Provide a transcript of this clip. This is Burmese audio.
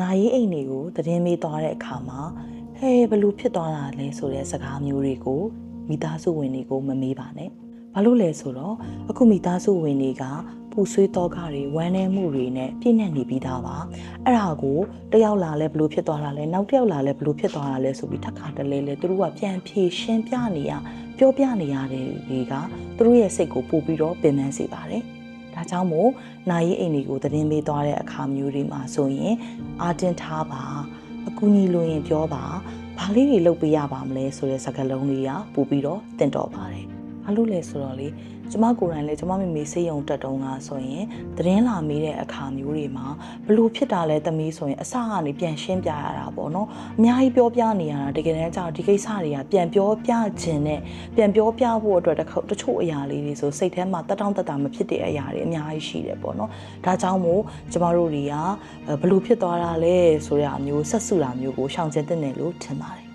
နာရီအိမ်တွေကိုသတင်းမေးသွားတဲ့အခါမှာဟဲဘလို့ဖြစ်သွားတာလဲဆိုတဲ့စကားမျိုးတွေကိုမိသားစုဝင်တွေကိုမမေးပါနဲ့ဘာလို့လဲဆိုတော့အခုမိသားစုဝင်တွေကပူဆွေးတော့ကတွေဝမ်းနည်းမှုတွေနဲ့ပြည့်နေနေပြီးသားပါအဲ့ဒါကိုတယောက်လာလဲဘလို့ဖြစ်သွားတာလဲနောက်တစ်ယောက်လာလဲဘလို့ဖြစ်သွားတာလဲဆိုပြီးတစ်ခါတလေလဲသူတို့ကပြန်ဖြေရှင်းပြနေရပြောပြနေရတဲ့တွေကသူတို့ရဲ့စိတ်ကိုပို့ပြီးတော့ပင်ပန်းစေပါတယ် ဒါကြောင့်မို့နိုင်ရင်အိမ်တွေကိုသတင်းပေးသွားတဲ့အခါမျိုးတွေမှာဆိုရင်အာတင်ထားပါအကူကြီးလိုရင်ပြောပါဘာလေးတွေလုပ်ပေးရပါမလဲဆိုတဲ့စကားလုံးတွေကပို့ပြီးတော့တင်တော်ပါတယ် ဘာလို့လဲဆိုတော့လေကျမကိုယ်တိုင်လည်းကျမမိမိစေးရုံတက်တုံးကဆိုရင်သတင်းလာမေးတဲ့အခါမျိုးတွေမှာဘလို့ဖြစ်တာလဲသမီးဆိုရင်အစကနေပြန်ရှင်းပြရတာပေါ့နော်အများကြီးပြောပြနေရတာတကယ်တမ်းကျတော့ဒီကိစ္စတွေကပြန်ပြောပြခြင်းနဲ့ပြန်ပြောပြဖို့အတွက်တစ်ခုတချို့အရာလေးတွေဆိုစိတ်ထဲမှာတက်တောင့်တက်တာမဖြစ်တဲ့အရာတွေအများကြီးရှိတယ်ပေါ့နော်ဒါကြောင့်မို့ကျမတို့တွေကဘလို့ဖြစ်သွားတာလဲဆိုတဲ့အမျိုးဆက်စုတာမျိုးကိုရှောင်ကျဉ်တဲ့တယ်လို့ထင်ပါတယ်